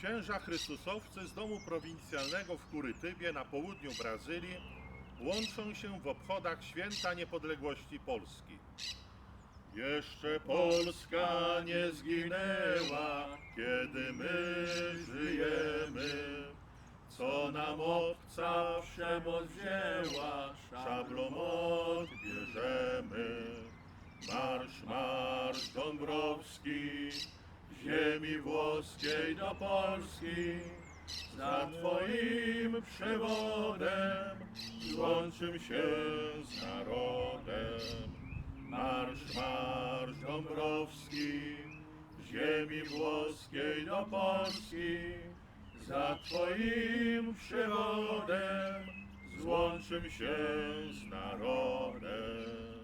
Księża Chrystusowcy z domu prowincjalnego w Kurytybie na południu Brazylii łączą się w obchodach święta niepodległości Polski. Jeszcze Polska nie zginęła, kiedy my żyjemy. Co nam obca przemoc wzięła, szablą odbierzemy. Marsz, marsz Dąbrowski, ziemi włoskiej do Polski. Za Twoim przewodem złączym się z narodem. Marsz, marsz Dąbrowski, ziemi włoskiej do Polski. Za Twoim przewodem złączym się z narodem.